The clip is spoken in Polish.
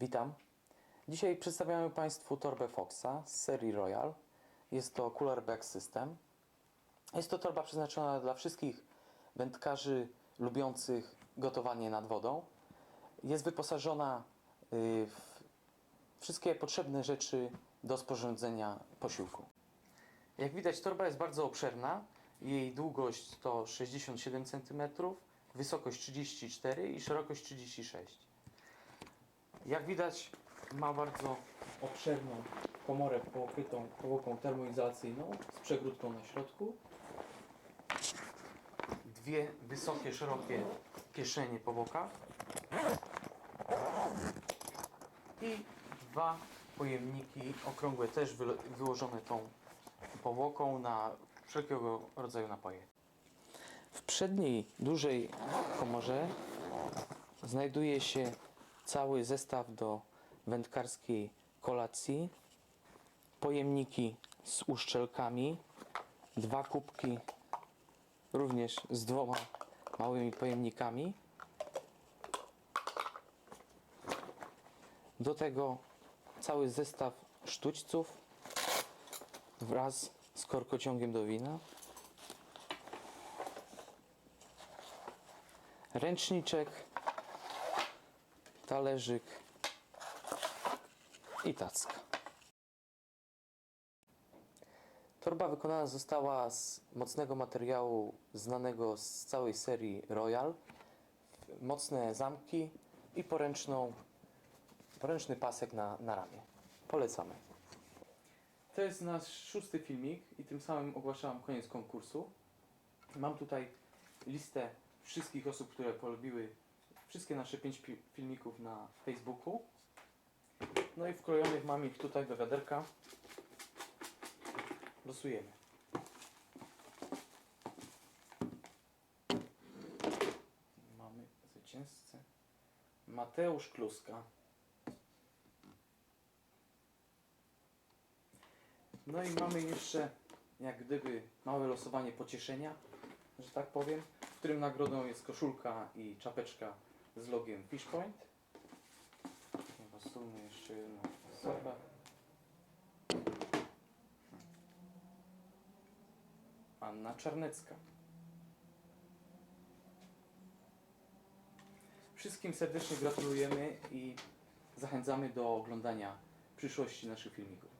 Witam. Dzisiaj przedstawiamy Państwu torbę Foxa z serii Royal. Jest to Cooler Bag System. Jest to torba przeznaczona dla wszystkich wędkarzy lubiących gotowanie nad wodą. Jest wyposażona y, w wszystkie potrzebne rzeczy do sporządzenia posiłku. Jak widać, torba jest bardzo obszerna. Jej długość to 67 cm, wysokość 34 i szerokość 36. Jak widać, ma bardzo obszerną komorę pokrytą powłoką termoizolacyjną z przegródką na środku. Dwie wysokie, szerokie kieszenie po bokach i dwa pojemniki okrągłe, też wy, wyłożone tą powłoką na wszelkiego rodzaju napoje. W przedniej, dużej komorze znajduje się cały zestaw do wędkarskiej kolacji, pojemniki z uszczelkami, dwa kubki również z dwoma małymi pojemnikami. Do tego cały zestaw sztućców wraz z korkociągiem do wina. Ręczniczek, talerzyk i tacka. Torba wykonana została z mocnego materiału znanego z całej serii Royal. Mocne zamki i poręczną, poręczny pasek na, na ramię. Polecamy. To jest nasz szósty filmik i tym samym ogłaszam koniec konkursu. Mam tutaj listę wszystkich osób, które polubiły wszystkie nasze pięć pi- filmików na Facebooku. No i wkrojonych mam ich tutaj do wiaderka. Losujemy. Mamy zwycięzcę. Mateusz Kluska. No i mamy jeszcze jak gdyby małe losowanie pocieszenia, że tak powiem, w którym nagrodą jest koszulka i czapeczka z logiem Fishpoint. Losujmy jeszcze jedną osobę. Anna Czarnecka. Wszystkim serdecznie gratulujemy i zachęcamy do oglądania przyszłości naszych filmików.